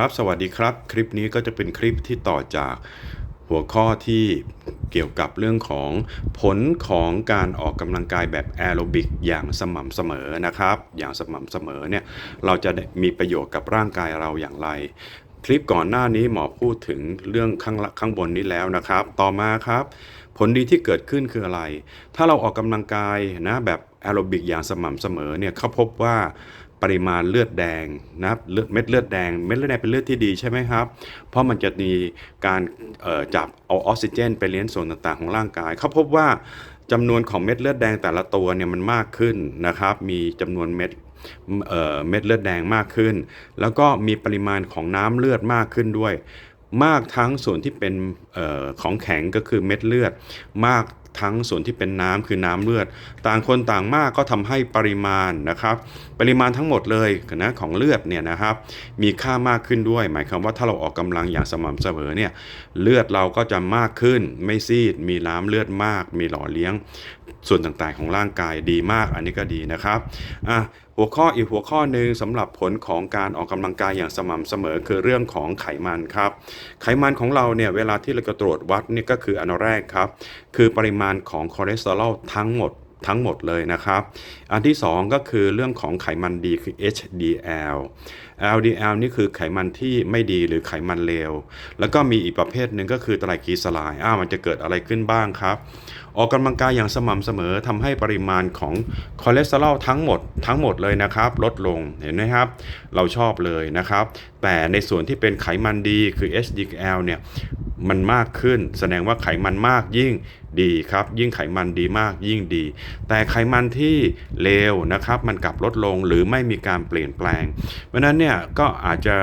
ครับ สวัสดีครับ คลิปนี้ก็จะเป็นคลิปที่ต่อจากหัวข้อที่เกี่ยวกับเรื่องของผลของการออกกำลังกายแบบแอโรบิกอย่างสม่ำเสมอนะครับ อย่างสม่ำเสมอเนี่ยเราจะได้มีประโยชน์กับร่างกายเราอย่างไร คลิปก่อนหน้านี้หมอพูดถึงเรื่องข้างข้างบนนี้แล้วนะครับ ต่อมาครับ ผลดีที่เกิดขึ้นคืออะไร ถ้าเราออกกำลังกายนะแบบแอโรบิกอย่างสม่ำเสมอเนี่ยเขาพบว่า ปริมาณเลือดแดงนะครับเลือดเม็ดเลือดแดงเม็ดเลือดแดงเป็นเลือดที่ดีใช่ไหมครับ เพราะมันจะมีการจับเอาออกซิเจน ไปเลี้ยงส่วนต่างๆ ของร่างกายเขาพบว่าจำนวนของเม็ดเลือดแดงแต่ละตัวเนี่ยมันมากขึ้นนะครับ มีจำนวนเม็ดเอ่อเม็ดเลือดแดงมากขึ้น แล้วก็มีปริมาณของน้ำเลือดมากขึ้นด้วย มากทั้งส่วนที่เป็นออของแข็งก็คือเม็ดเลือด มากทั้งส่วนที่เป็นน้ำคือน้ำเลือด ต่างคนต่างมากก็ทำให้ปริมาณนะครับ ปริมาณทั้งหมดเลยนะของเลือดเนี่ยนะครับ มีค่ามากขึ้นด้วย หมายความว่าถ้าเราออกกำลังอย่างสม่ำเสมอเนี่ยเลือดเราก็จะมากขึ้นไม่ซีด มีน้ำเลือดมาก มีหล่อเลี้ยง ส่วนต่างๆ ของร่างกายดีมากอันนี้ก็ดีนะครับอะหัวข้ออีกหัวข้อหนึ่งสำหรับผลของการออกกำลังกายอย่างสม่ำเสมอคือเรื่องของไขมันครับ ไขมันของเราเนี่ยเวลาที่เราจะตรวจวัดนี่ก็คืออันแรกครับ คือปริมาณของคอเลสเตอรอลทั้งหมด ทั้งหมดเลยนะครับ อันที่ 2 ก็คือเรื่องของไขมันดีคือ HDL LDL นี่คือไขมันที่ไม่ดีหรือไขมันเลว แล้วก็มีอีกประเภทหนึ่งก็คือไตรกลีเซอไรด์อ้าวมันจะเกิดอะไรขึ้นบ้างครับ ออกกำลังกายอย่างสม่ำเสมอทำให้ปริมาณของคอเลสเตอรอลทั้งหมดทั้งหมดเลยนะครับ ลดลงเห็นไหมครับ เราชอบเลยนะครับ แต่ในส่วนที่เป็นไขมันดีคือ HDL เนี่ย มันมากขึ้น แสดงว่าไขมันมากยิ่งดีครับ ยิ่งไขมันดีมากยิ่งดี แต่ไขมันที่เลวนะครับ มันกลับลดลงหรือไม่มีการเปลี่ยนแปลง เพราะนั้นเนี่ยก็อาจจะ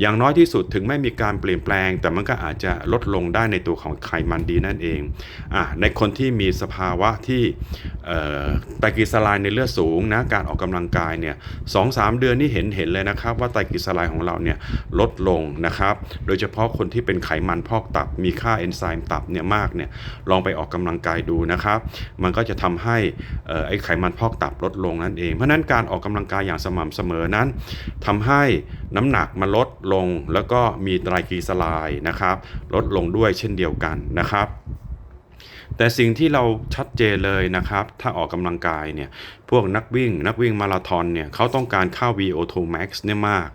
อย่างน้อยที่สุดถึงไม่มีการเปลี่ยนแปลง แต่มันก็อาจจะลดลงได้ในตัวของไขมันดีนั่นเองอะในคนที่มีสภาวะที่ไตรกลีเซอไรด์ในเลือดสูงนะการออกกำลังกายเนี่ยสองสามเดือนนี่เห็นเห็นเลยนะครับ ว่าไตรกลีเซอไรด์ของเราเนี่ยลดลงนะครับ โดยเฉพาะคนที่เป็นไขมันพอกตับ มีค่าเอนไซม์ตับเนี่ยมากเนี่ยลองไปออกกำลังกายดูนะครับ มันก็จะทำให้อ่อไอ้ไขมันพอกตับลดลงนั่นเองเพราะฉะนั้นการออกกำลังกายอย่างสม่ำเสมอนั้นทำให้ น้ำหนักมันลดลงแล้วก็มีไตรกลีเซอไรด์นะครับลดลงด้วยเช่นเดียวกันนะครับแต่สิ่งที่เราชัดเจนเลยนะครับ ถ้าออกกำลังกายเนี่ย พวกนักวิ่ง นักวิ่งมาราธอนเนี่ยเขาต้องการค่า VO2 max เนี่ยมาก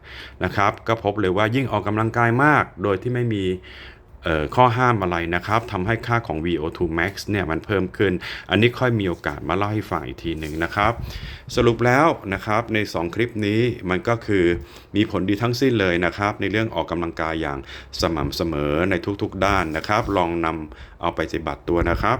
นะครับ ก็พบเลยว่ายิ่งออกกำลังกายมาก โดยที่ไม่มี ข้อห้ามอะไรนะครับทำให้ค่าของ VO2 max เนี่ยมันเพิ่มขึ้น อันนี้ค่อยมีโอกาสมาเล่าให้ฟังอีกทีหนึ่งนะครับ สรุปแล้วนะครับใน 2 คลิปนี้มันก็คือมีผลดีทั้งสิ้นเลยนะครับ ในเรื่องออกกำลังกายอย่างสม่ำเสมอในทุกๆด้านนะครับ ลองนำเอาไปปฏิบัติตัวนะครับ